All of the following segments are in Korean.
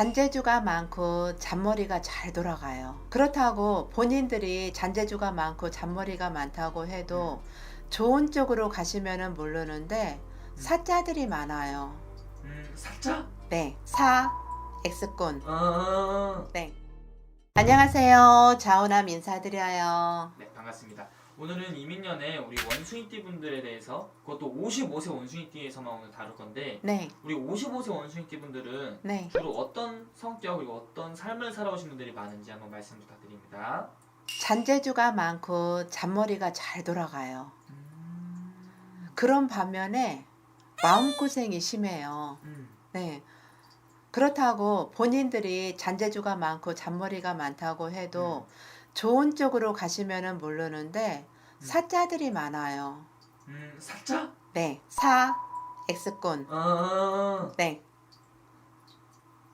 잔재주가 많고 잔머리가 잘 돌아가요. 그렇다고 본인들이 잔재주가 많고 잔머리가 많다고 해도 좋은 쪽으로 가시면은 모르는데 사자들이 많아요. 음, 사자? 네, 사 X꾼. 아, 네. 안녕하세요. 자오남 인사드려요. 네, 반갑습니다. 오늘은 이민년의 우리 원숭이띠 분들에 대해서 그것도 55세 원숭이띠에서만 오늘 다룰 건데 네, 우리 55세 원숭이띠 분들은 네. 주로 어떤 성격 그리고 어떤 삶을 살아오신 분들이 많은지 한번 말씀 부탁드립니다. 잔재주가 많고 잔머리가 잘 돌아가요. 음, 그런 반면에 마음고생이 심해요. 음, 네. 그렇다고 본인들이 잔재주가 많고 잔머리가 많다고 해도 좋은 쪽으로 가시면은 모르는데 음. 사자들이 많아요. 음, 사자? 네. 사 X꾼. 아, 네.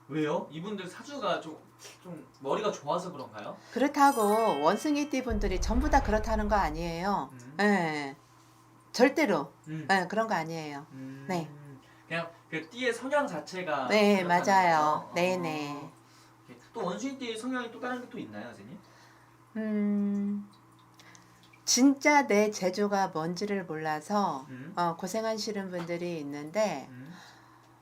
왜요? 이분들 사주가 좀, 좀 머리가 좋아서 그런가요? 그렇다고 원숭이 띠 분들이 전부 다 그렇다는 거 아니에요. 음, 네. 절대로. 음, 네, 그런 거 아니에요. 음, 네. 그냥 그 띠의 성향 자체가 네, 그렇다는 맞아요. 거죠? 네, 어. 네. 오케이. 또 원숭이 띠의 성향이 또 다른 게 또 있나요, 선생님? 음. 진짜 내 재주가 뭔지를 몰라서 음, 어, 고생하시는 분들이 있는데 음,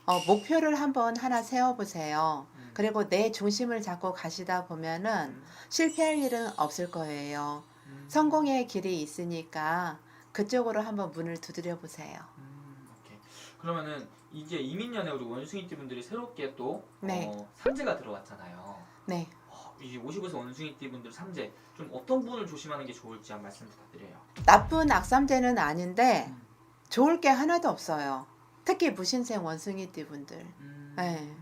어, 목표를 한번 하나 세워보세요. 음, 그리고 내 중심을 잡고 가시다 보면은 음, 실패할 일은 없을 거예요. 음, 성공의 길이 있으니까 그쪽으로 한번 문을 두드려 보세요. 음, 오케이. 그러면은 이제 이민년에 우리 원숭이띠 분들이 새롭게 또 네. 어, 삼재가 들어왔잖아요. 네. 어, 이 55세 원숭이띠 분들 삼재 좀 어떤 부분을 조심하는 게 좋을지 한 말씀 부탁드려요. 나쁜 악삼제는 아닌데 음, 좋을 게 하나도 없어요. 특히 무신생 원숭이띠 분들. 음, 네.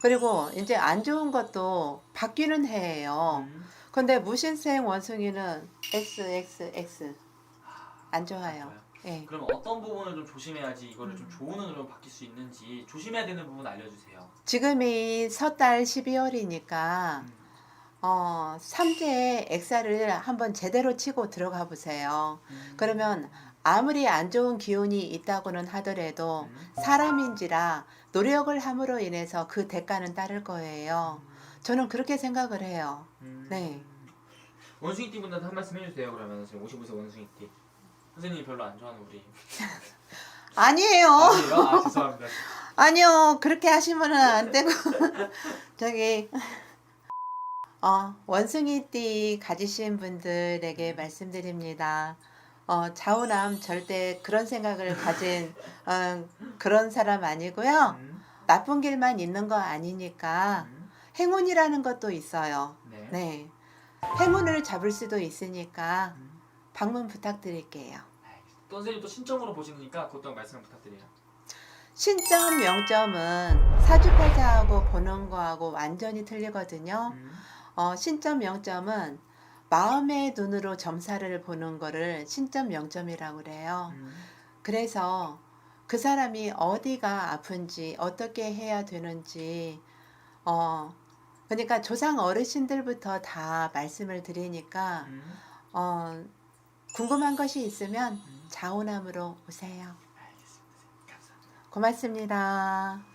그리고 이제 안 좋은 것도 바뀌는 해예요. 음, 근데 무신생 원숭이는 XXX 안 좋아요. 좋아요. 예. 그럼 어떤 부분을 좀 조심해야지 이거를 좀 음. 좋은 운으로 바뀔 수 있는지 조심해야 되는 부분 알려주세요. 지금이 섣달 12월이니까 음, 어, 삼재의 엑사를 한번 제대로 치고 들어가 보세요. 음, 그러면 아무리 안 좋은 기운이 있다고는 하더라도 음, 사람인지라 노력을 함으로 인해서 그 대가는 따를 거예요. 저는 그렇게 생각을 해요. 음. 네. 원숭이띠 분들한테 한 말씀 해주세요. 그러면 지금 55세 원숭이띠 선생님이 별로 안 좋아하는 우리 아니에요. 아니에요? 아 죄송합니다. 아니요. 그렇게 하시면은 안 되고. 저기, 어, 원숭이띠 가지신 분들에게 말씀드립니다. 어, 좌우남 절대 그런 생각을 가진 어, 그런 사람 아니고요. 음, 나쁜 길만 있는 거 아니니까 음, 행운이라는 것도 있어요. 네. 네. 행운을 잡을 수도 있으니까 음. 방문 부탁드릴게요. 또 선생님 또 신점으로 보시니까 그것도 한 말씀 부탁드려요. 신점, 명점은 사주팔자하고 보는 거하고 완전히 틀리거든요. 음, 어, 신점, 명점은 마음의 눈으로 점사를 보는 거를 신점, 명점이라고 그래요. 음, 그래서 그 사람이 어디가 아픈지 어떻게 해야 되는지 어 그러니까 조상 어르신들부터 다 말씀을 드리니까 음, 어 궁금한 것이 있으면 음. 자오남으로 오세요. 고맙습니다.